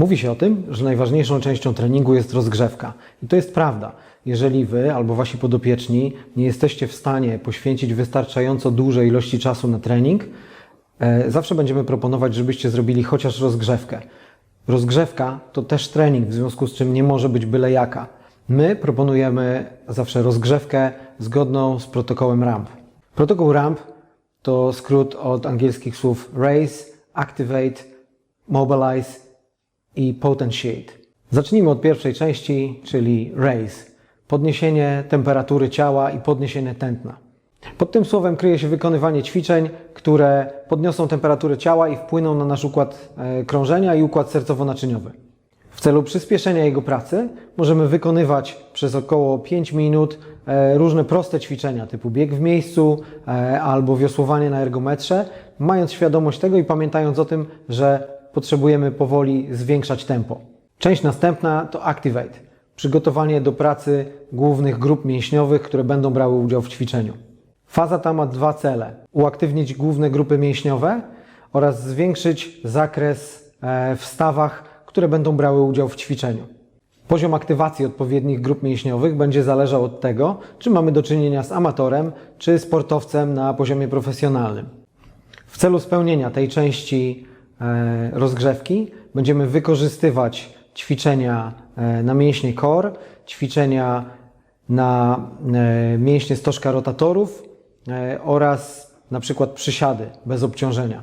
Mówi się o tym, że najważniejszą częścią treningu jest rozgrzewka. I to jest prawda. Jeżeli wy albo wasi podopieczni nie jesteście w stanie poświęcić wystarczająco dużej ilości czasu na trening, e, zawsze będziemy proponować, żebyście zrobili chociaż rozgrzewkę. Rozgrzewka to też trening, w związku z czym nie może być byle jaka. My proponujemy zawsze rozgrzewkę zgodną z protokołem RAMP. Protokół RAMP to skrót od angielskich słów Raise, Activate, Mobilize i Potentiate. Zacznijmy od pierwszej części, czyli Raise. Podniesienie temperatury ciała i podniesienie tętna. Pod tym słowem kryje się wykonywanie ćwiczeń, które podniosą temperaturę ciała i wpłyną na nasz układ e, krążenia i układ sercowo-naczyniowy. W celu przyspieszenia jego pracy możemy wykonywać przez około 5 minut e, różne proste ćwiczenia typu bieg w miejscu e, albo wiosłowanie na ergometrze, mając świadomość tego i pamiętając o tym, że potrzebujemy powoli zwiększać tempo. Część następna to Activate, przygotowanie do pracy głównych grup mięśniowych, które będą brały udział w ćwiczeniu. Faza ta ma dwa cele: uaktywnić główne grupy mięśniowe oraz zwiększyć zakres e, w stawach, które będą brały udział w ćwiczeniu. Poziom aktywacji odpowiednich grup mięśniowych będzie zależał od tego, czy mamy do czynienia z amatorem, czy sportowcem na poziomie profesjonalnym. W celu spełnienia tej części rozgrzewki będziemy wykorzystywać ćwiczenia e, na mięśnie core, ćwiczenia na e, mięśnie stożka rotatorów e, oraz na przykład przysiady bez obciążenia.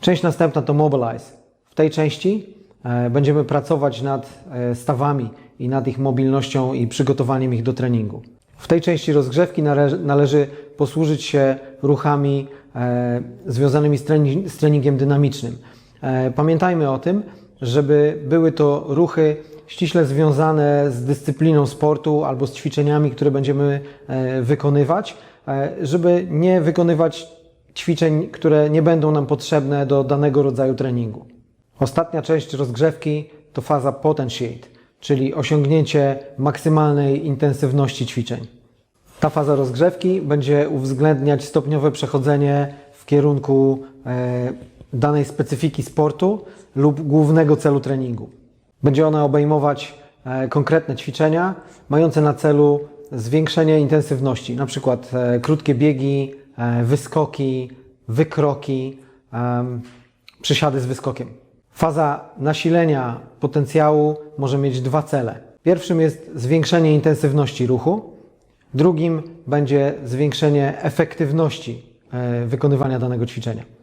Część następna to Mobilize. W tej części e, będziemy pracować nad e, stawami i nad ich mobilnością i przygotowaniem ich do treningu. W tej części rozgrzewki nale- należy posłużyć się ruchami e, związanymi z treningiem dynamicznym. E, pamiętajmy o tym, żeby były to ruchy ściśle związane z dyscypliną sportu albo z ćwiczeniami, które będziemy e, wykonywać, e, żeby nie wykonywać ćwiczeń, które nie będą nam potrzebne do danego rodzaju treningu. Ostatnia część rozgrzewki to faza potentiate, czyli osiągnięcie maksymalnej intensywności ćwiczeń. Ta faza rozgrzewki będzie uwzględniać stopniowe przechodzenie w kierunku danej specyfiki sportu lub głównego celu treningu. Będzie ona obejmować e, konkretne ćwiczenia mające na celu zwiększenie intensywności, na przykład e, krótkie biegi, e, wyskoki, wykroki, przysiady z wyskokiem. Faza nasilenia potencjału może mieć dwa cele. Pierwszym jest zwiększenie intensywności ruchu, drugim będzie zwiększenie efektywności wykonywania danego ćwiczenia.